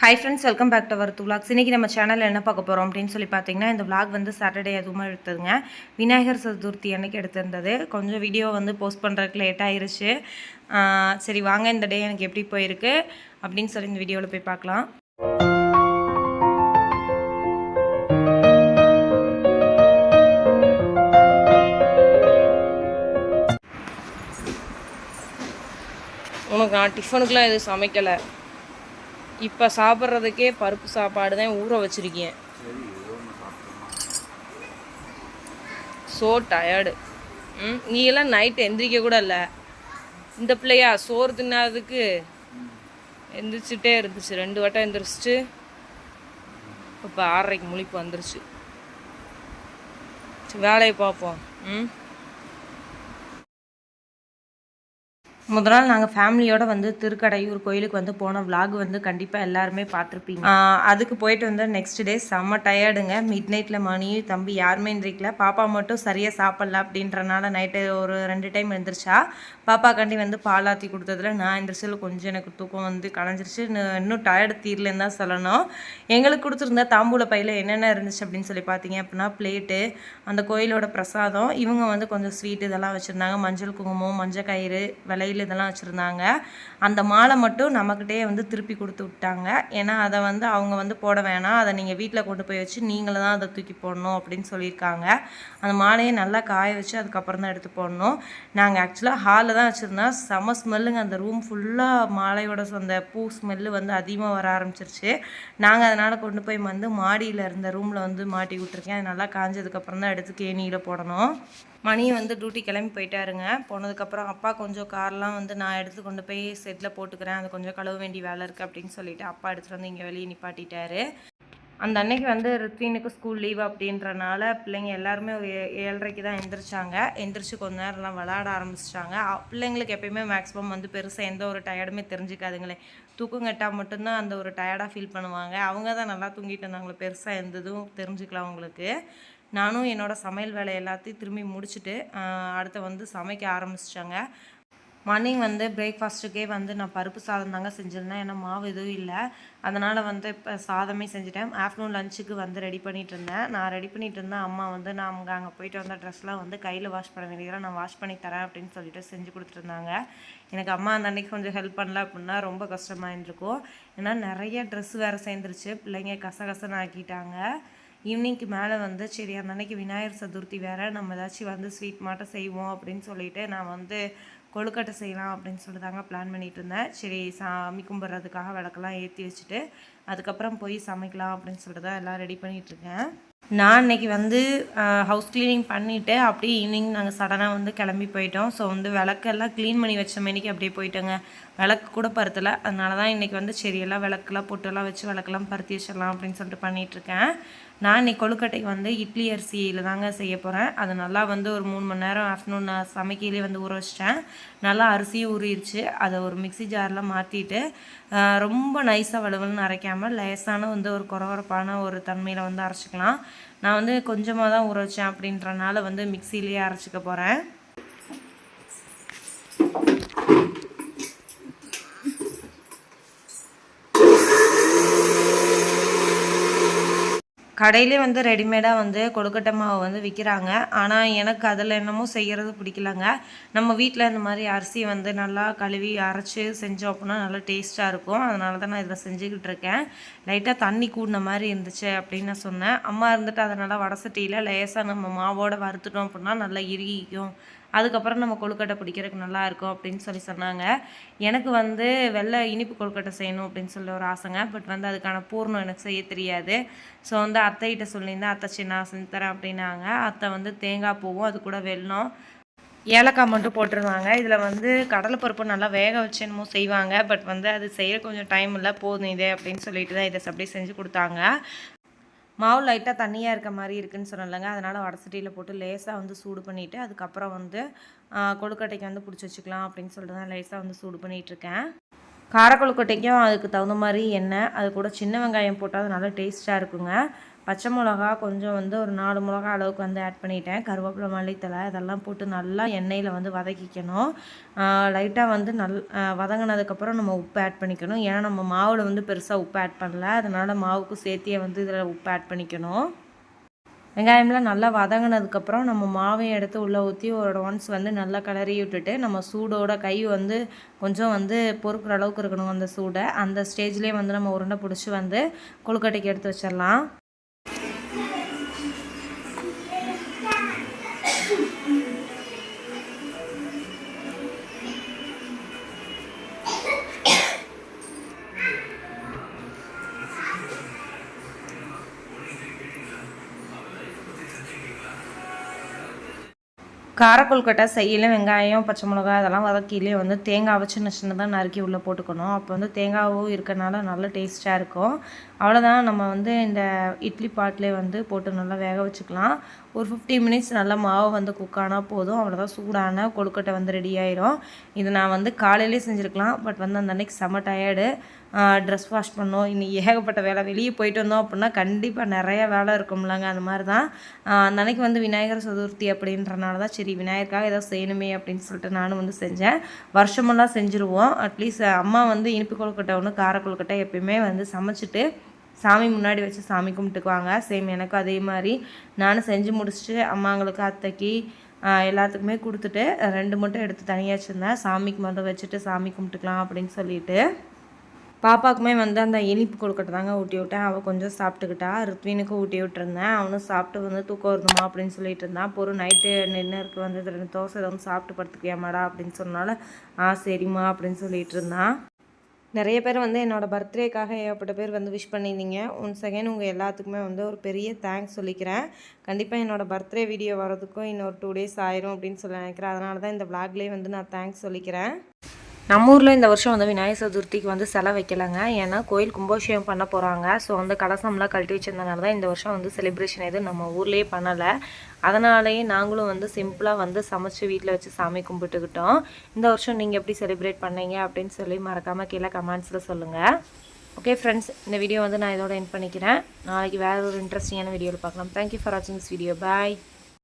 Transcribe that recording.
Hi friends welcome back to our two இன்றைக்கி நம்ம சேனலில் என்ன பார்க்க போகிறோம் அப்படின்னு சொல்லி பார்த்தீங்கன்னா இந்த விளாக் வந்து சாட்டர்டே அதுவுமே எடுத்ததுங்க. விநாயகர் சதுர்த்தி அன்னைக்கு எடுத்திருந்தது. கொஞ்சம் வீடியோ வந்து போஸ்ட் பண்ணுறதுக்கு லேட் ஆயிருச்சு. சரி வாங்க இந்த டே எனக்கு எப்படி போயிருக்கு அப்படின்னு சொல்லி இந்த வீடியோவில் போய் பார்க்கலாம். உனக்கு நான் டிஃபனுக்கெலாம் எதுவும் சமைக்கலை. இப்போ சாப்பிட்றதுக்கே பருப்பு சாப்பாடு தான் ஊற வச்சிருக்கேன். ஸோ டயர்டு ம் நீ எல்லாம் நைட்டு எந்திரிக்க கூட இல்லை. இந்த பிள்ளையா சோறு தின்னாததுக்கு எந்திரிச்சிட்டே இருந்துச்சு. ரெண்டு வட்டம் எந்திரிச்சிட்டு இப்போ ஆறரைக்கு முழிப்பு வந்துருச்சு. வேலையை பார்ப்போம். ம்? முதல் நாள் நாங்கள் ஃபேமிலியோடு வந்து திருக்கடையூர் கோயிலுக்கு வந்து போன விலாக் வந்து கண்டிப்பாக எல்லாருமே பார்த்துருப்பீங்க. அதுக்கு போயிட்டு வந்து நெக்ஸ்ட் டே செம்ம டயர்டுங்க மிட் நைட்டில் மணி தம்பி யாருமே எந்திரிக்கல. பாப்பா மட்டும் சரியாக சாப்பிட்ல அப்படின்றனால நைட்டு ஒரு ரெண்டு டைம் எழுந்திரிச்சா பாப்பாக்காண்டி வந்து பாலாத்தி கொடுத்ததுல நான் எந்திரிச்சதில் கொஞ்சம் எனக்கு தூக்கம் வந்து கலைஞ்சிருச்சு. இன்னும் இன்னும் டயர்டு தீரலன்னு தான் சொல்லணும். எங்களுக்கு கொடுத்துருந்த தாம்பூல பையில் என்னென்ன இருந்துச்சு அப்படின்னு சொல்லி பார்த்தீங்க அப்படின்னா பிளேட்டு அந்த கோயிலோட பிரசாதம் இவங்க வந்து கொஞ்சம் ஸ்வீட் இதெல்லாம் வச்சுருந்தாங்க. மஞ்சள் குங்குமம் மஞ்சள் கயிறு விலையில் இதெல்லாம் வச்சுருந்தாங்க. அந்த மாலை மட்டும் நம்மக்கிட்டே வந்து திருப்பி கொடுத்து விட்டாங்க. ஏன்னா அதை வந்து அவங்க வந்து போட வேணாம். அதை நீங்கள் வீட்டில் கொண்டு போய் வச்சு நீங்கள தான் அதை தூக்கி போடணும் அப்படின்னு சொல்லியிருக்காங்க. அந்த மாலையை நல்லா காய வச்சு அதுக்கப்புறம் தான் எடுத்து போடணும். நாங்கள் ஆக்சுவலாக ஹாலில் தான் வச்சுருந்தோம் செம ஸ்மெல்லுங்க. அந்த ரூம் ஃபுல்லாக மாலையோட அந்த பூ ஸ்மெல்லு வந்து அதிகமாக வர ஆரம்பிச்சிருச்சு. நாங்கள் அதனால் கொண்டு போய் வந்து மாடியில் இருந்த ரூமில் வந்து மாட்டி விட்டுருக்கேன். அது நல்லா காஞ்சதுக்கப்புறம் தான் எடுத்து கேணியில் போடணும். மணி வந்து டியூட்டி கிளம்பி போயிட்டாருங்க. போனதுக்கப்புறம் அப்பா கொஞ்சம் கார்லாம் வந்து நான் எடுத்து கொண்டு போய் செட்டில் போட்டுக்கிறேன். அது கொஞ்சம் கழுவ வேண்டிய வேலை இருக்குது அப்படின்னு சொல்லிட்டு அப்பா எடுத்துகிட்டு வந்து இங்கே வெளியே நிப்பாட்டிட்டாரு. அந்த அன்னைக்கு வந்து ரித்வீனுக்கு ஸ்கூல் லீவ் அப்படின்றனால பிள்ளைங்க எல்லாருமே ஒரு ஏ- ஏழரைக்கு தான் எந்திரிச்சாங்க. எந்திரிச்சு கொஞ்ச நேரம்லாம் விளாட ஆரம்பிச்சிட்டாங்க. பிள்ளைங்களுக்கு எப்பயுமே மேக்ஸிமம் வந்து பெருசாக எந்த ஒரு டயர்டுமே தெரிஞ்சுக்காதுங்களே. தூக்கம் கட்டால் மட்டும்தான் அந்த ஒரு டயர்டாக ஃபீல் பண்ணுவாங்க. அவங்க தான் நல்லா தூங்கிட்டு இருந்தாங்களே. பெருசாக எந்ததும் தெரிஞ்சுக்கலாம் அவங்களுக்கு. நானும் என்னோட சமையல் வேலை எல்லாத்தையும் திரும்பி முடிச்சுட்டு அடுத்த அடுத்து வந்து சமைக்க ஆரம்பிச்சிட்டாங்க. மார்னிங் வந்து பிரேக்ஃபாஸ்ட்டுக்கே வந்து நான் பருப்பு சாதம் தாங்க செஞ்சுருந்தேன். ஏன்னா மாவு எதுவும் இல்லை. அதனால் வந்து இப்போ சாதமே செஞ்சுட்டேன். ஆஃப்டர்நூன் லஞ்சுக்கு வந்து ரெடி பண்ணிகிட்டு இருந்தேன். நான் ரெடி பண்ணிட்டு இருந்தேன் அம்மா வந்து நான் அவங்க அங்கே போயிட்டு வந்த ட்ரெஸ்லாம் வந்து கையில் வாஷ் பண்ண வேண்டியதாக நான் வாஷ் பண்ணி தரேன் அப்படின்னு சொல்லிட்டு செஞ்சு கொடுத்துருந்தாங்க எனக்கு அம்மா அந்த அன்றைக்கி கொஞ்சம் ஹெல்ப் பண்ணல அப்படின்னா ரொம்ப கஷ்டமாக இருந்திருக்கும் ஏன்னா நிறைய ட்ரெஸ் வேறு சேர்ந்துருச்சு. பிள்ளைங்க கசகசன்னு ஆக்கிட்டாங்க. ஈவினிங்க்கு மேலே வந்து சரி அந்த அன்னைக்கு விநாயகர் சதுர்த்தி வேறு. நம்ம ஏதாச்சும் வந்து ஸ்வீட் மாட்டம் செய்வோம் அப்படின்னு சொல்லிட்டு நான் வந்து கொழுக்கட்டை செய்யலாம் அப்படின்னு சொல்லி தாங்க பிளான் பண்ணிகிட்டு இருந்தேன் சரி சாமி கும்பிட்றதுக்காக விளக்கெல்லாம் ஏற்றி வச்சுட்டு அதுக்கப்புறம் போய் சமைக்கலாம் அப்படின்னு சொல்லிட்டு தான் எல்லாம் ரெடி பண்ணிகிட்ருக்கேன் நான் இன்னைக்கு வந்து ஹவுஸ் க்ளீனிங் பண்ணிவிட்டு அப்படியே ஈவினிங் நாங்கள் சடனாக வந்து கிளம்பி போயிட்டோம். ஸோ வந்து விளக்கெல்லாம் க்ளீன் பண்ணி வச்ச மணிக்கு அப்படியே போயிட்டோங்க. விளக்கு கூட பருத்தலை. அதனால தான் இன்றைக்கி வந்து சரியெல்லாம் விளக்கெல்லாம் பொட்டெல்லாம் வச்சு விளக்கெல்லாம் பருத்தி வச்சிடலாம் அப்படின்னு சொல்லிட்டு பண்ணிகிட்ருக்கேன் நான் இன்னைக்கு கொழுக்கட்டைக்கு வந்து இட்லி அரிசியில் தாங்க செய்ய போகிறேன் அது நல்லா வந்து ஒரு மூணு மணி நேரம் ஆஃப்டர்நூன் நான் சமைக்கையிலே வந்து ஊற வச்சிட்டேன். நல்லா அரிசியும் ஊறிடுச்சு. அதை ஒரு மிக்ஸி ஜாரில் மாற்றிட்டு ரொம்ப நைஸாக வலுவலுன்னு அரைக்காமல் லேசான வந்து ஒரு குறவரப்பான ஒரு தன்மையில் வந்து அரைச்சிக்கலாம். நான் வந்து கொஞ்சமாக தான் ஊற வச்சேன் அப்படின்றனால வந்து மிக்சிலேயே அரைச்சிக்க போகிறேன் கடையிலே வந்து ரெடிமேடாக வந்து கொழுக்கட்டை மாவு வந்து விற்கிறாங்க ஆனால் எனக்கு அதில் என்னமோ செய்கிறது பிடிக்கலங்க. நம்ம வீட்டில் இந்த மாதிரி அரிசி வந்து நல்லா கழுவி அரைச்சி செஞ்சோம் அப்படின்னா நல்லா டேஸ்ட்டாக இருக்கும். அதனால தான் நான் இதில் செஞ்சுக்கிட்டு இருக்கேன். லைட்டாக தண்ணி கூடின மாதிரி இருந்துச்சு அப்படின்னு நான் சொன்னேன். அம்மா இருந்துட்டு அதை நல்லா வடசட்டியில் லேசாக நம்ம மாவோட வறுத்துட்டோம் அப்படின்னா நல்லா இறுகிக்கும். அதுக்கப்புறம் நம்ம கொழுக்கட்டை பிடிக்கிறதுக்கு நல்லாயிருக்கும் அப்படின்னு சொல்லி சொன்னாங்க. எனக்கு வந்து வெள்ளை இனிப்பு கொழுக்கட்டை செய்யணும் அப்படின்னு சொல்லி ஒரு ஆசைங்க. பட் வந்து அதுக்கான பூர்ணம் எனக்கு செய்ய தெரியாது. ஸோ வந்து அத்தைகிட்ட சொல்லியிருந்தேன் அத்தை சரி நான் செஞ்சு தரேன் அப்படின்னாங்க. அத்தை வந்து தேங்காய் பூவும் அது கூட வெல்லம் ஏலக்காய் மட்டும் போட்டிருந்தாங்க. இதில் வந்து கடலைப்பருப்பு நல்லா வேக வச்சு என்னமோ செய்வாங்க. பட் வந்து அது செய்ய கொஞ்சம் டைம் இல்லை போதும் இதே அப்படின்னு சொல்லிட்டு தான் இதை அப்படியே செஞ்சு கொடுத்தாங்க. மாவு லைட்டாக தண்ணியாக இருக்க மாதிரி இருக்குதுன்னு சொன்னலங்க அதனால் வடசட்டியில் போட்டு லேசாக வந்து சூடு பண்ணிவிட்டு அதுக்கப்புறம் வந்து கொழுக்கட்டைக்கு வந்து பிடிச்சி வச்சுக்கலாம் அப்படின்னு சொல்லிட்டு தான் லேசாக வந்து சூடு பண்ணிகிட்ருக்கேன் கார கொழுக்கட்டைக்கும் அதுக்கு தகுந்த மாதிரி எண்ணெய் அது கூட சின்ன வெங்காயம் போட்டால் அது நல்லா டேஸ்ட்டாக இருக்குங்க. பச்சை மிளகா கொஞ்சம் வந்து ஒரு நாலு மிளகா அளவுக்கு வந்து ஆட் பண்ணிட்டேன். கருவேப்பிலை மல்லித்தலை இதெல்லாம் போட்டு நல்லா எண்ணெயில் வந்து வதக்கிக்கணும். லைட்டாக வந்து நல் வதங்கினதுக்கப்புறம் நம்ம உப்பு ஆட் பண்ணிக்கணும். ஏன்னா நம்ம மாவில் வந்து பெருசாக உப்பு ஆட் பண்ணல. அதனால் மாவுக்கு சேர்த்தியே வந்து இதில் உப்பு ஆட் பண்ணிக்கணும். வெங்காயம்லாம் நல்லா வதங்கினதுக்கப்புறம் நம்ம மாவையும் எடுத்து உள்ளே ஊற்றி ஒரு ஒன்ஸ் வந்து நல்லா கிளறி விட்டுட்டு நம்ம சூடோட கை வந்து கொஞ்சம் வந்து பொறுக்கிற அளவுக்கு இருக்கணும் அந்த சூடை. அந்த ஸ்டேஜ்லேயே வந்து நம்ம உருண்டை பிடிச்சி வந்து கொழுக்கட்டைக்கு எடுத்து வச்சிடலாம். காரக்கொழுக்கட்டை செய்யல வெங்காயம் பச்சை மிளகாய் அதெல்லாம் வதக்கிலே வந்து தேங்காவை சின்ன சின்னதாக நறுக்கி உள்ளே போட்டுக்கணும். அப்போ வந்து தேங்காவும் இருக்கனால நல்ல டேஸ்ட்டாக இருக்கும். அவ்வளோதான் நம்ம வந்து இந்த இட்லி பாட்டிலே வந்து போட்டு நல்லா வேக வச்சுக்கலாம். ஒரு ஃபிஃப்டி மினிட்ஸ் நல்லா மாவு வந்து குக் ஆனால் போதும். அவ்வளோதான் சூடான கொழுக்கட்டை வந்து ரெடி ஆயிரும். இது நான் வந்து காலையிலே செஞ்சுருக்கலாம். பட் வந்து அந்த அன்னைக்கு செம்ம டயர்டு ட்ரெஸ் வாஷ் பண்ணோம். இன்னும் ஏகப்பட்ட வேலை. வெளியே போயிட்டு வந்தோம் அப்படின்னா கண்டிப்பாக நிறைய வேலை இருக்கும்லங்க. அந்த மாதிரி தான் அந்த அன்னைக்கு வந்து விநாயகர் சதுர்த்தி அப்படின்றனால தான் சரி விநாயகருக்காக ஏதோ செய்யணுமே அப்படின்னு சொல்லிட்டு நானும் வந்து செஞ்சேன். வருஷமெல்லாம் செஞ்சுருவோம். அட்லீஸ்ட் அம்மா வந்து இனிப்பு கொழுக்கட்டை ஒன்று கார கொழுக்கட்டை எப்பயுமே வந்து சமைச்சிட்டு சாமி முன்னாடி வச்சு சாமி கும்பிட்டுக்குவாங்க. சேம் எனக்கும் அதே மாதிரி. நானும் செஞ்சு முடிச்சுட்டு அம்மாங்களுக்கு அத்தைக்கு எல்லாத்துக்குமே கொடுத்துட்டு ரெண்டு மட்டும் எடுத்து தனியாக வச்சுருந்தேன். சாமிக்கு மட்டும் வச்சுட்டு சாமி கும்பிட்டுக்கலாம் அப்படின்னு சொல்லிட்டு. பாப்பாக்குமே வந்து அந்த இனிப்பு கொடுக்கட்டு தாங்க ஊட்டி விட்டேன். அவள் கொஞ்சம் சாப்பிட்டுக்கிட்டா. ருத்வினுக்கும் ஊட்டி விட்டுருந்தேன். அவனும் சாப்பிட்டு வந்து தூக்கம் வருதுமா அப்படின்னு சொல்லிட்டு இருந்தான். பொறு நைட்டு நின்றுருக்கு வந்து ரெண்டு தோசை எதுவும் சாப்பிட்டு படுத்துக்கியாமாடா அப்படின்னு சொன்னால ஆ சரிம்மா அப்படின்னு சொல்லிட்டு இருந்தான். நிறைய பேர் வந்து என்னோடய பர்த்டேக்காக ஏகப்பட்ட பேர் வந்து விஷ் பண்ணியிருந்தீங்க. ஒன் செகண்ட் உங்கள் எல்லாத்துக்குமே வந்து ஒரு பெரிய தேங்க்ஸ் சொல்லிக்கிறேன். கண்டிப்பாக என்னோடய பர்த்டே வீடியோ வரதுக்கும் இன்னொரு டூ டேஸ் ஆயிரும் அப்படின்னு சொல்லி நினைக்கிறேன். அதனால தான் இந்த விளாக்லேயே வந்து நான் தேங்க்ஸ் சொல்லிக்கிறேன். நம்ம ஊரில் இந்த வருஷம் வந்து விநாயகர் சதுர்த்திக்கு வந்து செலை வைக்கலைங்க. ஏன்னா கோயில் கும்பாபிஷேகம் பண்ண போகிறாங்க ஸோ வந்து கலசம்லாம் கழட்டி வச்சிருந்தனால தான் இந்த வருஷம் வந்து செலிப்ரேஷன் எதுவும் நம்ம ஊர்லேயே பண்ணலை. அதனாலேயே நாங்களும் வந்து சிம்பிளாக வந்து சமைச்சு வீட்டில் வச்சு சாமி கும்பிட்டுக்கிட்டோம். இந்த வருஷம் நீங்கள் எப்படி செலிப்ரேட் பண்ணீங்க அப்படின்னு சொல்லி மறக்காமல் கீழே கமெண்ட்ஸில் சொல்லுங்கள் ஓகே ஃப்ரெண்ட்ஸ் இந்த வீடியோ வந்து நான் இதோட என் பண்ணிக்கிறேன். நாளைக்கு வேறு ஒரு இன்ட்ரெஸ்டிங்கான வீடியோவில் பார்க்கலாம். தேங்க்யூ ஃபார் வாட்சிங் திஸ் வீடியோ பாய்